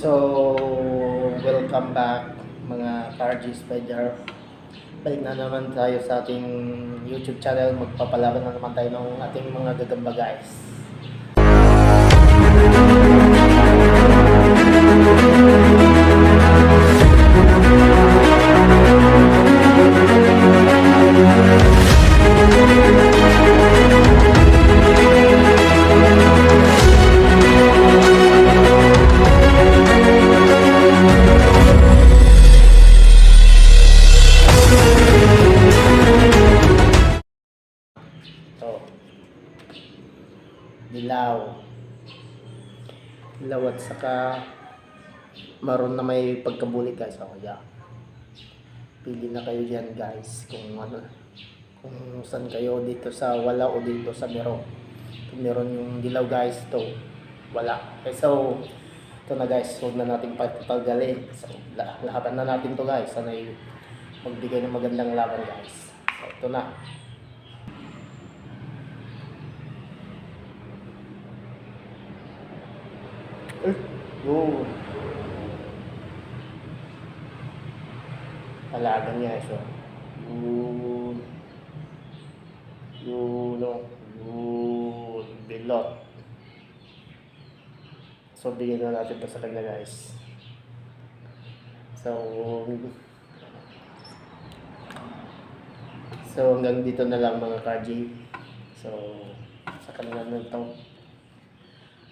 So, welcome back mga Cargy Spider. Balik na naman tayo sa ating YouTube channel. Magpapalaban na naman tayo ng ating mga gagamba guys. Dilaw. Dilaw at saka maroon na may pagkabulit guys. Ako yeah. Pili na kayo dyan guys kung ano kung saan kayo dito sa wala o dito sa meron. Kung meron yung dilaw guys to wala. Okay, so ito na guys, huwag na natin pagpagalin. So, la- lahaban na natin to guys. Sana'y magbigay ng magandang laban guys. So, ito na. Yun. Alaga niya. Yun. Yun, oh. Yun. Bilot. So, bigyan na natin ito sa kanya, guys. So, so hanggang dito na lang mga Karji. So, sa kanila na ito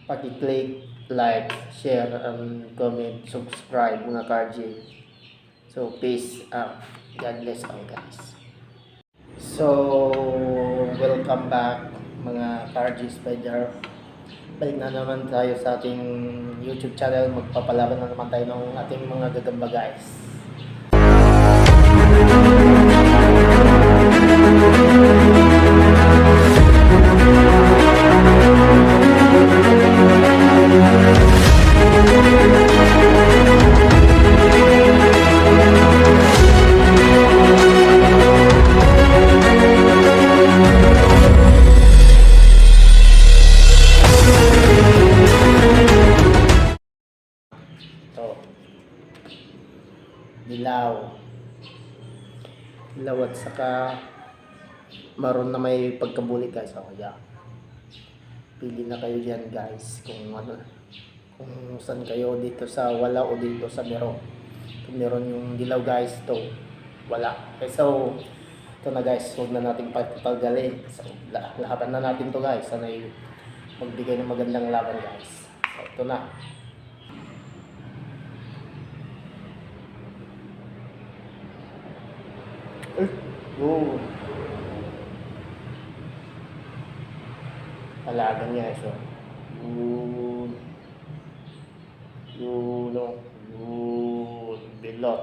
paki-click, like, share, and comment, subscribe mga Karji. So, peace out. God bless all guys. So, welcome back mga Karji Spider. Balik na naman tayo sa ating YouTube channel. Magpapalaban na naman tayo ng ating mga gagamba guys. Dilaw. Dilaw at saka maroon na may pagkabulit guys. Ako yeah. Pili na kayo dyan guys kung ano kung saan kayo dito sa wala o dito sa meron. Kung meron yung dilaw guys to wala. Okay, so ito na guys, huwag na natin pagpagalin. So, la- lahaban na natin to guys. Sana'y magbigay ng magandang laban guys. So, ito na. Yun. Alaga niya ito. Yun. Yun, oh. Yun. Bilot.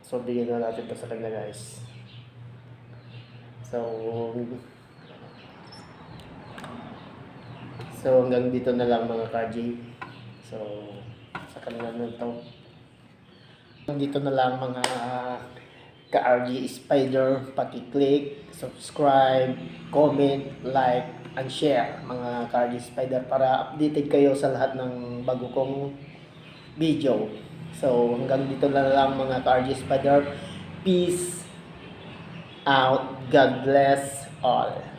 So, bigyan na natin ito sa kanya, guys. So, so hanggang dito na lang mga kaji. So, sa kanila na ito. Dito na lang mga ka-RG Spider, paki-click, subscribe, comment, like, and share mga ka-RG Spider para updated kayo sa lahat ng bago kong video. So hanggang dito na lang mga ka-RG Spider. Peace out. God bless all.